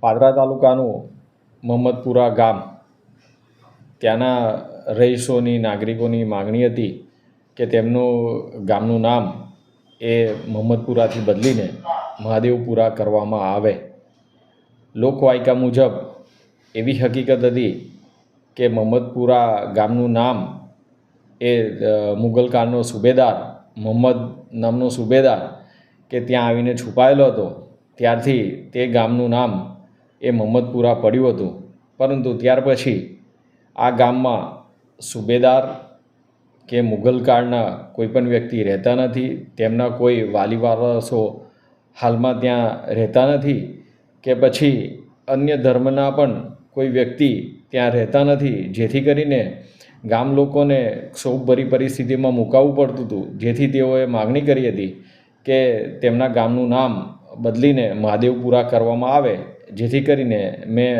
પાદરા તાલુકાનું મહમ્મદપુરા ગામ. ત્યાંના રહીશોની, નાગરિકોની માગણી હતી કે તેમનું ગામનું નામ એ મહમ્મદપુરાથી બદલીને મહાદેવપુરા કરવામાં આવે. લોકવાયકા મુજબ એવી હકીકત હતી કે મહમ્મદપુરા ગામનું નામ એ મુગલકાળનો કાળનો સુબેદાર, મોહમ્મદ નામનો સુબેદાર કે ત્યાં આવીને છુપાયેલો હતો. ત્યારથી તે ગામનું નામ એ મહમ્મદપુરા પડ્યું હતું. પરંતુ ત્યાર પછી આ ગામમાં સુબેદાર કે મુઘલ કાળના કોઈ પણ વ્યક્તિ રહેતા નથી, તેમના કોઈ વાલી વારસો હાલમાં ત્યાં રહેતા નથી કે પછી અન્ય ધર્મના પણ કોઈ વ્યક્તિ ત્યાં રહેતા નથી, જેથી કરીને ગામ લોકોને ક્ષોભભરી પરિસ્થિતિમાં મુકાવવું પડતું હતું. જેથી તેઓએ માગણી કરી હતી કે તેમના ગામનું નામ બદલીને મહાદેવપુરા કરવામાં આવે, જેથી કરીને મેં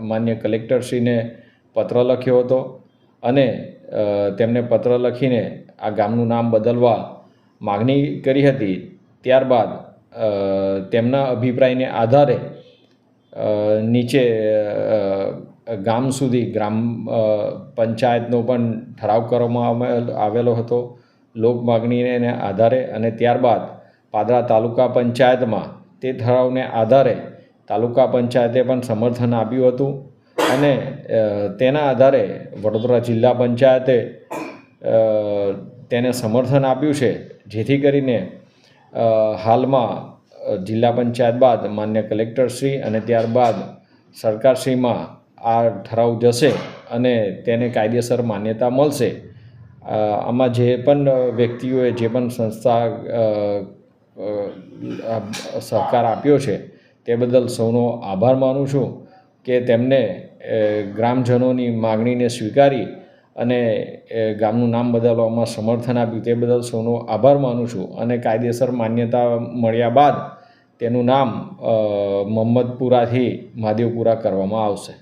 માન્ય કલેક્ટરશ્રીને પત્ર લખ્યો હતો અને તેમને પત્ર લખીને આ ગામનું નામ બદલવા માગણી કરી હતી. ત્યારબાદ તેમના અભિપ્રાયને આધારે નીચે ગામ સુધી ગ્રામ પંચાયતનો પણ ઠરાવ કરવામાં આવેલો હતો. લોક માગણીને આધારે અને ત્યારબાદ પાદરા તાલુકા પંચાયતમાં તે ઠરાવને આધારે તાલુકા પંચાયતે પણ સમર્થન આપ્યું હતું અને તેના આધારે વડોદરા જિલ્લા પંચાયતે તેને સમર્થન આપ્યું છે. જેથી કરીને હાલમાં જિલ્લા પંચાયત બાદ માન્ય કલેક્ટરશ્રી અને ત્યારબાદ સરકારશ્રીમાં આ ઠરાવ જશે અને તેને કાયદેસર માન્યતા મળશે. આમાં જે પણ વ્યક્તિઓએ જે પણ સંસ્થા સહકાર આપ્યો છે, તે બદલ સૌનો આભાર માનું છું કે તેમને ગ્રામજનોની માગણીને સ્વીકારી અને ગામનું નામ બદલવામાં સમર્થન આપ્યું, તે બદલ સૌનો આભાર માનું છું અને કાયદેસર માન્યતા મળ્યા બાદ તેનું નામ મહમ્મદપુરાથી મહાદેવપુરા કરવામાં આવશે.